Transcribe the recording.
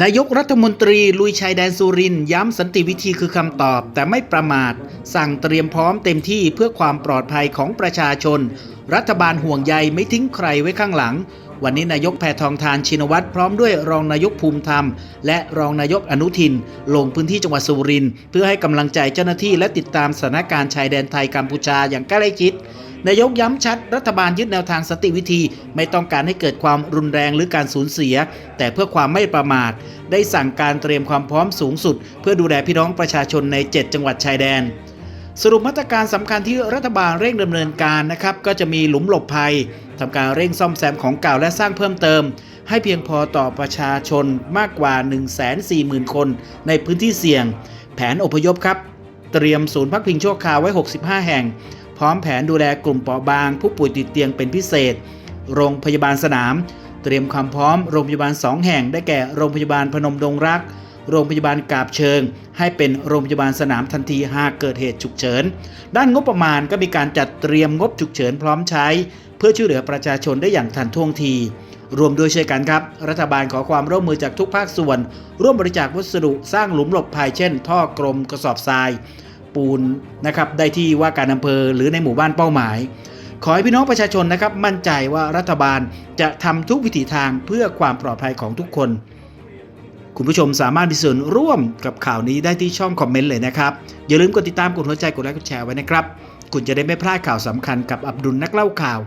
นายกรัฐมนตรีลุยชายแดนสุรินย้ำสันติวิธีคือคำตอบ แต่ไม่ประมาท สั่งเตรียมพร้อมเต็มที่เพื่อความปลอดภัยของประชาชน รัฐบาลห่วงใยไม่ทิ้งใครไว้ข้างหลัง วันนี้นายกแพทองทานชินวัตรพร้อมด้วยรองนายกภูมิธรรม และรองนายกอนุทิน ลงพื้นที่จังหวัดสุรินทร์เพื่อให้กำลังใจเจ้าหน้าที่และติดตามสถานการณ์ชายแดนไทยกัมพูชาอย่างใกล้ชิดนายกย้ำชัด รัฐบาลยึดแนวทางสติวิธี ไม่ต้องการให้เกิดความรุนแรงหรือการสูญเสีย แต่เพื่อความไม่ประมาท ได้สั่งการเตรียมความพร้อมสูงสุด เพื่อดูแลพี่น้องประชาชนใน 7 จังหวัดชายแดน สรุปมาตรการสำคัญที่รัฐบาลเร่งดำเนินการนะครับก็จะมีหลุมหลบภัยทำการเร่งซ่อมแซมของเก่าและสร้างเพิ่มเติม ให้เพียงพอต่อประชาชนมากกว่า 140,000 คนในพื้นที่เสี่ยง แผนอพยพครับ เตรียมศูนย์พักพิงชั่วคราวไว้ 65 แห่ง พร้อมแผนดูแลกลุ่มเปราะบาง ผู้ป่วยติดเตียงเป็นพิเศษ โรงพยาบาลสนาม เตรียมความพร้อมโรงพยาบาล 2 แห่งได้แก่โรงพยาบาลพนมดงรัก โรงพยาบาลกาบเชิง ให้เป็นโรงพยาบาลสนามทันทีหากเกิดเหตุฉุกเฉิน ด้านงบประมาณก็มีการจัดเตรียมงบฉุกเฉินพร้อมใช้ เพื่อช่วยเหลือประชาชนได้อย่างทันท่วงที รวมด้วยช่วยกันครับ รัฐบาลขอความร่วมมือจากทุกภาคส่วน ร่วมบริจาควัสดุสร้างหลุมหลบภัยเช่น ท่อกลมกระสอบทราย ปูนนะครับได้ที่ว่าการอำเภอหรือในหมู่บ้านเป้าหมายขอให้พี่น้องประชาชนนะครับมั่นใจว่ารัฐบาลจะทำทุกวิถีทางเพื่อความปลอดภัยของทุกคน คุณผู้ชมสามารถมีส่วนร่วมกับข่าวนี้ได้ที่ช่องคอมเมนต์เลยนะครับ อย่าลืมกดติดตามกดหัวใจกดไลค์กดแชร์ไว้นะครับ คุณจะได้ไม่พลาดข่าวสำคัญกับอับดุลนักเล่าข่าว